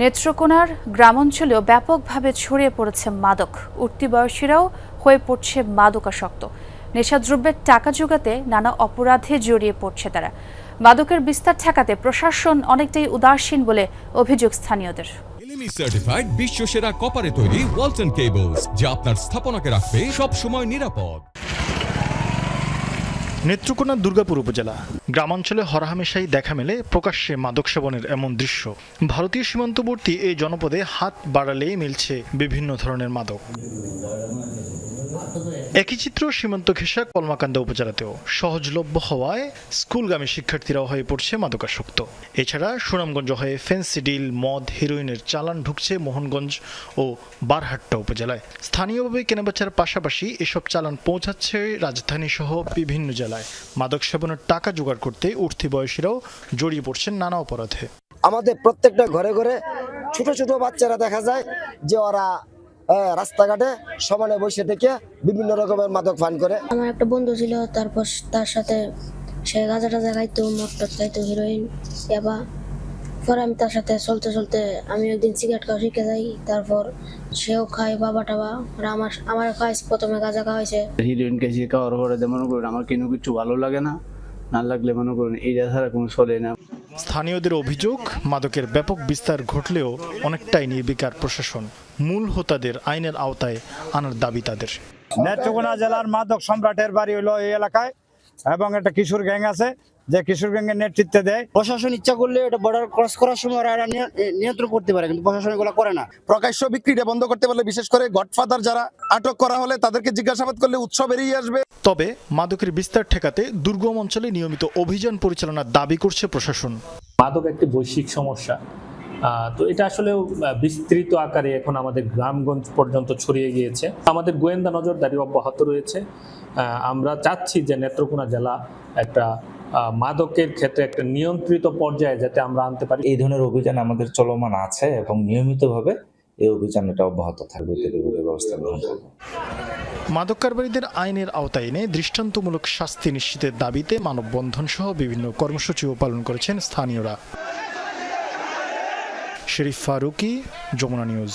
নেত্রকোনার গ্রামাঞ্চলেও ব্যাপকভাবে ছড়িয়ে পড়েছে মাদক। উঠতি বয়সীরাও হয়ে পড়ছে মাদকাসক্ত। নেশাদ্রব্যের টাকা জোগাতে নানা অপরাধে জড়িয়ে পড়ছে তারা। মাদকের বিস্তার ঠেকাতে প্রশাসন অনেকটাই উদাসীন বলে অভিযোগ স্থানীয়দের। সার্টিফাইড কপারে তৈরি ওয়ালটন কেবলস যা আপনার স্থাপনাকে রাখবে সব সময় নিরাপদ। নেত্রকোনা দুর্গাপুর উপজেলা। গ্রামাঞ্চলে হরহামেশাই দেখা মেলে প্রকাশ্যে মাদক সেবনের এমন দৃশ্য। ভারতীয় সীমান্তবর্তী এই জনপদে হাত বাড়ালেই মিলছে বিভিন্ন ধরনের মাদক। একই চিত্র সীমান্ত ঘেঁষা কলমাকান্দা উপজেলাতেও সহজলভ্য হওয়ায় স্কুলগামী শিক্ষার্থীরাও হয়ে পড়ছে মাদকাসক্ত। এছাড়া সুনামগঞ্জ হয়ে ফেন্সিডিল মদ হেরোইনের চালান ঢুকছে মোহনগঞ্জ ও বারহাট্টা উপজেলায়। স্থানীয়ভাবে কেনাবেচার পাশাপাশি এসব চালান পৌঁছাচ্ছে রাজধানী সহ বিভিন্ন জেলায়। মাদক সেবনের টাকা জোগাড় করতে উঠতি বয়সীরাও জড়িয়ে পড়ছেন নানা অপরাধে। আমাদের প্রত্যেকটা ঘরে ঘরে ছোট ছোট বাচ্চারা দেখা যায় যে ওরা রাস্তাঘাটে সমানে বসে থেকে বিভিন্ন রকমের মাদক পান করে। আমার একটা বন্ধু ছিল তারপর তার সাথে সে গাঁজা টাজা খাইতো মদ খাইতো হিরোইন পরে আমি তার সাথে চলতে চলতে আমি একদিন সিগারেট খাওয়া শিখে যাই তারপর সেও খায় বাবা টাবা। আমার আমার খাইছে প্রথমে গাঁজা খাওয়াইছে। হিরোইন খাইছি খাওয়ার পরে মনে করুন আমার কোনো কিছু ভালো লাগে না না লাগলে মনে করুন এইটা ছাড়া কোনো চলে না। স্থানীয়দের অভিযোগ, মাদকের ব্যাপক বিস্তার ঘটলেও অনেকটাই নির্বিকার প্রশাসন। মূল হোতাদের আইনের আওতায় আনার দাবি তাদের। নেত্রকোনা জেলার মাদক সম্রাটের বাড়ি হলো এই এলাকায়। এবং একটা কিশোর গ্যাং আছে যে কিশোর গ্যাংয়ের নেতৃত্বে দেয়। প্রশাসন ইচ্ছা করলে এটা বর্ডার ক্রস করার সময় ওরা এটা নিয়- এ, নিয়ন্ত্রণ করতে পারে কিন্তু প্রশাসন এগুলো করে না। প্রকাশ্য বিক্রিটা বন্ধ করতে পারলে বিশেষ করে গডফাদার যারা আটক করা হলে তাদেরকে জিজ্ঞাসাবাদ করলে উৎস বেরিয়ে আসবে। তবে মাদকের বিস্তার ঠেকাতে দুর্গম অঞ্চলে নিয়মিত অভিযান পরিচালনার দাবি করছে প্রশাসন। মাদক একটি বৈশ্বিক সমস্যা। তো এটা আসলেও বিস্তৃত আকারে এখন আমাদের গ্রামগঞ্জ পর্যন্ত ছড়িয়ে গিয়েছে। আমাদের গোয়েন্দা নজরদারি অব্যাহত রয়েছে। আমরা চাচ্ছি যে নেত্রকোনা জেলা একটা মাদকের ক্ষেত্রে একটা নিয়ন্ত্রিত পর্যায়ে যাতে আমরা আনতে পারি। এই ধরনের অভিযান আমাদের চলমান আছে এবং নিয়মিতভাবে এই অভিযান এটা অব্যাহত থাকবে। ব্যবস্থা গ্রহণ করবে। মাদক কারবারিদের আইনের আওতায় এনে দৃষ্টান্তমূলক শাস্তি নিশ্চিতের দাবিতে মানববন্ধন সহ বিভিন্ন কর্মসূচিও পালন করেছেন স্থানীয়রা। শরীফ ফারুকি যমুনা নিউজ